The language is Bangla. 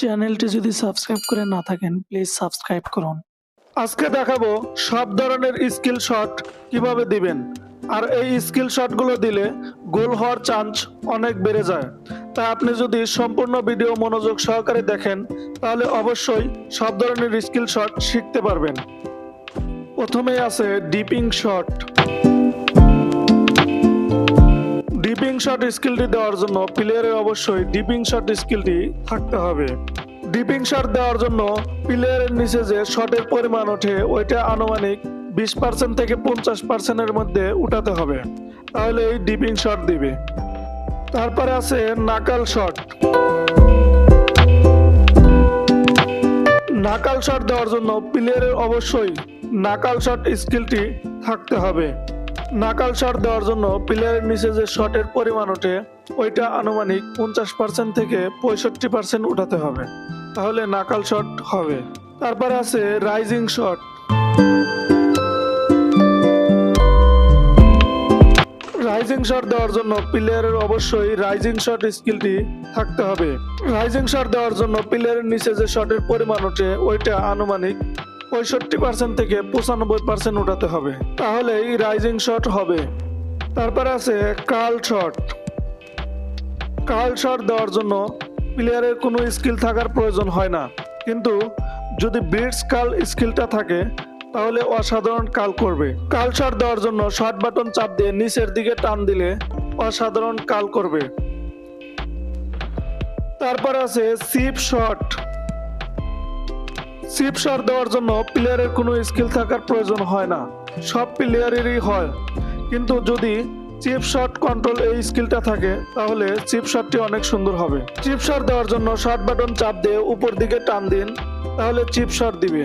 চ্যানেলটি যদি সাবস্ক্রাইব করে না থাকেন প্লিজ সাবস্ক্রাইব করুন। আজকে দেখাবো সব ধরনের স্কিল শট কীভাবে দিবেন। আর এই স্কিল শটগুলো দিলে গোল হওয়ার চান্স অনেক বেড়ে যায়। তা আপনি যদি সম্পূর্ণ ভিডিও মনোযোগ সহকারে দেখেন, তাহলে অবশ্যই সব ধরনের স্কিল শট শিখতে পারবেন। প্রথমেই আছে ডিপিং শট ডিপিং শট স্কিলটি দেওয়ার জন্য প্লেয়ারের অবশ্যই ডিপিং শট স্কিলটি থাকতে হবে। ডিপিং শট দেওয়ার জন্য প্লেয়ারের নিচে যে শটের পরিমাণ ওঠে, ওইটা আনুমানিক বিশ পার্সেন্ট থেকে পঞ্চাশ পার্সেন্টের মধ্যে উঠাতে হবে। তাহলে এই ডিপিং শট দিবে। তারপরে আছে নাকাল শট। নাকাল শট দেওয়ার জন্য প্লেয়ারের অবশ্যই নাকাল শট স্কিলটি থাকতে হবে। নাকাল শট দেওয়ার জন্য প্লেয়ারের নিচে যে শটের পরিমাণ ওঠে, ওইটা আনুমানিক পঞ্চাশ পার্সেন্ট থেকে পঁয়ষট্টি পার্সেন্ট উঠাতে হবে। তাহলে নাকাল শট হবে। তারপরে আছে রাইজিং শট। রাইজিং শট দেওয়ার জন্য প্লেয়ারের অবশ্যই রাইজিং শট স্কিলটি থাকতে হবে। রাইজিং শট দেওয়ার জন্য প্লেয়ারের নিচে যে শটের পরিমাণ ওঠে, ওইটা আনুমানিক পঁয়ষট্টি পার্সেন্ট থেকে পঁচানব্বই পার্সেন্ট উঠাতে হবে। তাহলেই রাইজিং শট হবে। তারপর আছে কাল শট কাল শট দেওয়ার জন্য প্লেয়ারের কোনো স্কিল থাকার প্রয়োজন হয় না। কিন্তু যদি ব্রিডস কাল স্কিলটা থাকে, তাহলে অসাধারণ কাল করবে। কাল শট দেওয়ার জন্য শর্ট বাটন চাপ দিয়ে নিচের দিকে টান দিলে অসাধারণ কাল করবে। তারপর আছে সিপ শট সিপ শট দেওয়ার জন্য প্লেয়ারের কোনো স্কিল থাকার প্রয়োজন হয় না। সব প্লেয়ারেরই হয়। কিন্তু যদি চিপ শট কন্ট্রোল এই স্কিলটা থাকে, তাহলে চিপ শটটি অনেক সুন্দর হবে। চিপ শট দেওয়ার জন্য শট বাটন চাপ দিয়ে উপর দিকে টান দিন, তাহলে চিপ শট দিবে।